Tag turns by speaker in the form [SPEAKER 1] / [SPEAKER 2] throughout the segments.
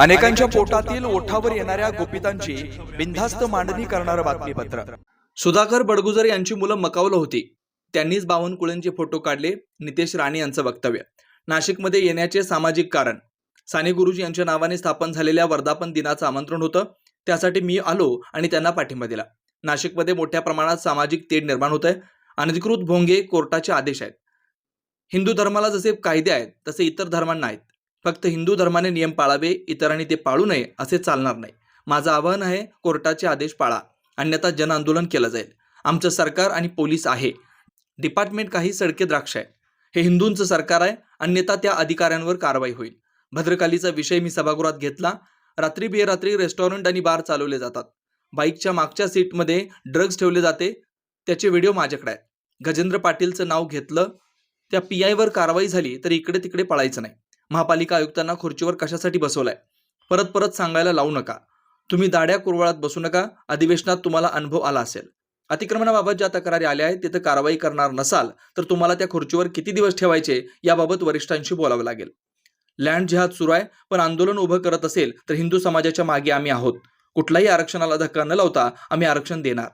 [SPEAKER 1] अनेकांच्या पोटातील ओठावर येणाऱ्या गोपितांची बिनधास्त मांडणी करणारं बातमीपत्र. सुधाकर बडगुजर यांची मुलं मकावलं होती. त्यांनीच बावनकुळेंचे फोटो काढले नितेश राणे यांचं वक्तव्य. नाशिकमध्ये येण्याचे सामाजिक कारण. साने गुरुजी यांच्या नावाने स्थापन झालेल्या वर्धापन दिनाचं आमंत्रण होतं. त्यासाठी मी आलो आणि त्यांना पाठिंबा दिला. नाशिकमध्ये मोठ्या प्रमाणात सामाजिक तेढ निर्माण होत आहे अनधिकृत भोंगे कोर्टाचे आदेश आहेत. हिंदू धर्माला जसे कायदे आहेत तसे इतर धर्मांना आहेत. फक्त हिंदू धर्माने नियम पाळावे इतरांनी ते पाळू नये असे चालणार नाही. माझं आवाहन आहे कोर्टाचे आदेश पाळा. अन्यथा जन आंदोलन केलं जाईल. आमचं सरकार आणि पोलीस आहे. डिपार्टमेंट काही सडके द्राक्ष आहे. हे हिंदूंचं सरकार आहे अन्यथा त्या अधिकाऱ्यांवर कारवाई होईल. भद्रकालीचा विषय मी सभागृहात घेतला. रात्री बेरात्री रेस्टॉरंट आणि बार चालवले जातात. बाईकच्या मागच्या सीटमध्ये ड्रग्ज ठेवले जाते. त्याचे व्हिडिओ माझ्याकडे आहेत. गजेंद्र पाटीलचं नाव घेतलं. त्या पी आयवर कारवाई झाली तर इकडे तिकडे पळायचं नाही. महापालिका आयुक्तांना खुर्चीवर कशासाठी बसवलाय? परत परत सांगायला लावू नका. तुम्ही दाड्या कुरवाळात बसू नका. अधिवेशनात तुम्हाला अनुभव आला असेल. अतिक्रमणाबाबत ज्या तक्रारी आल्या आहेत तिथं कारवाई करणार नसाल तर तुम्हाला त्या खुर्चीवर किती दिवस ठेवायचे याबाबत वरिष्ठांशी बोलावं लागेल. लँड जिहाद सुरू आहे पण आंदोलन उभं करत असेल तर हिंदू समाजाच्या मागे आम्ही आहोत. कुठल्याही आरक्षणाला धक्का न लावता आम्ही आरक्षण देणार.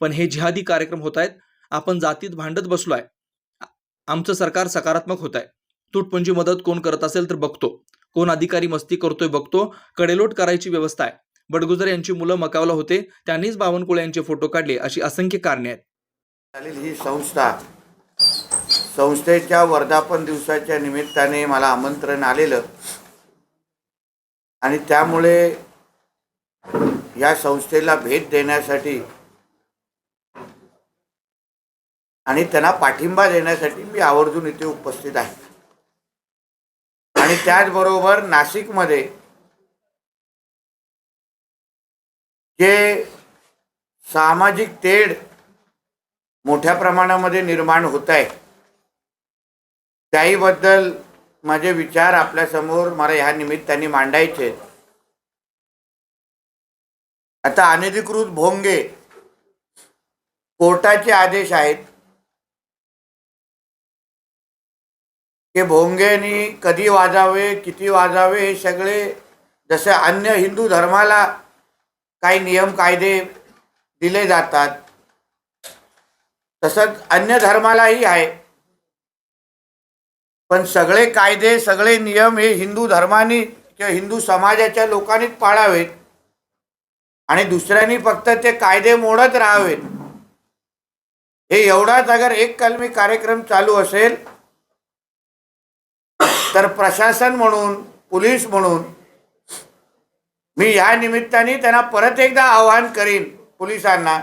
[SPEAKER 1] पण हे जिहादी कार्यक्रम होत आहेत. आपण जातीत भांडत बसलो आहे आमचं सरकार सकारात्मक होत आहे. तुटपुंजी मदत कोण करत असेल तर बघतो. कोण अधिकारी मस्ती करतोय बघतो. कडेलोट करायची व्यवस्था आहे. बडगुजर यांची मुलं मकावला होते. त्यांनीच बावनकुळे यांचे फोटो काढले. अशी असंख्य कारणे आहेत.
[SPEAKER 2] चालेल ही संस्था. संस्थेच्या वर्धापन दिवसाच्या निमित्ताने मला आमंत्रण आलेलं. आणि त्यामुळे या संस्थेला भेट देण्यासाठी आणि त्यांना पाठिंबा देण्यासाठी मी आवर्जून इथे उपस्थित आहे. आणि त्याचबरोबर नाशिकमध्ये जे सामाजिक तेढ मोठ्या प्रमाणामध्ये निर्माण होत आहे त्याहीबद्दल माझे विचार आपल्यासमोर मला ह्या निमित्ताने मांडायचे आता अनधिकृत भोंगे कोर्टाचे आदेश आहेत. की भोंगेनी कधी वाजावे किती वाजावे हे सगळे जसे अन्य हिंदू धर्माला काही नियम कायदे दिले जातात तसंच अन्य धर्मालाही आहे. पण सगळे कायदे सगळे नियम हे हिंदू धर्माने किंवा हिंदू समाजाच्या लोकांनीच पाळावेत. आणि दुसऱ्यांनी फक्त ते कायदे मोडत राहावेत. हे एवढाच अगर एक कलमी कार्यक्रम चालू असेल तर प्रशासन म्हणून पोलीस म्हणून मी या निमित्ताने त्यांना परत एकदा आवाहन करीन पोलिसांना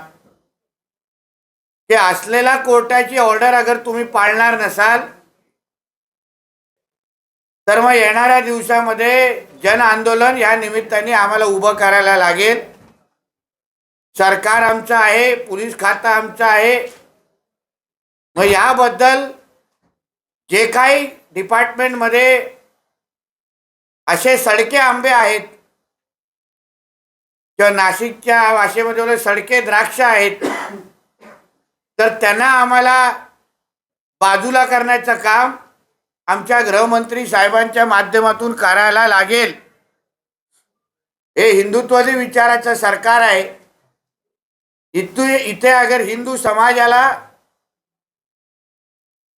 [SPEAKER 2] की असलेला कोर्टाची ऑर्डर अगर तुम्ही पाळणार नसाल तर मग येणाऱ्या दिवसामध्ये जन आंदोलन या निमित्ताने आम्हाला उभं करायला लागेल. सरकार आमचं आहे पोलीस खातं आमचं आहे. मग याबद्दल जे काही डिपार्टमेंटमध्ये असे सडके आंबे आहेत. किंवा नाशिकच्या भाषेमध्ये सडके द्राक्ष आहेत. तर त्यांना आम्हाला बाजूला करण्याचं काम आमच्या गृहमंत्री साहेबांच्या माध्यमातून करायला लागेल. हे हिंदुत्वादी विचाराचं सरकार आहे. इथू इथे अगर हिंदू समाजाला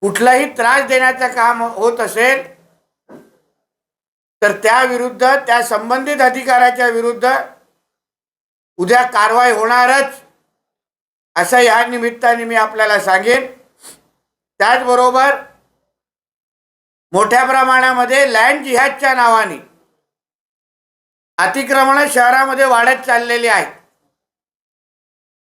[SPEAKER 2] कुठलाही त्रास देण्याचं काम होत असेल तर त्या विरुद्ध त्या संबंधित अधिकाऱ्याच्या विरुद्ध उद्या कारवाई होणारच असं या निमित्ताने मी आपल्याला सांगेन. त्याचबरोबर मोठ्या प्रमाणामध्ये लँड जिहादच्या नावाने अतिक्रमण शहरामध्ये वाढत चाललेली आहेत.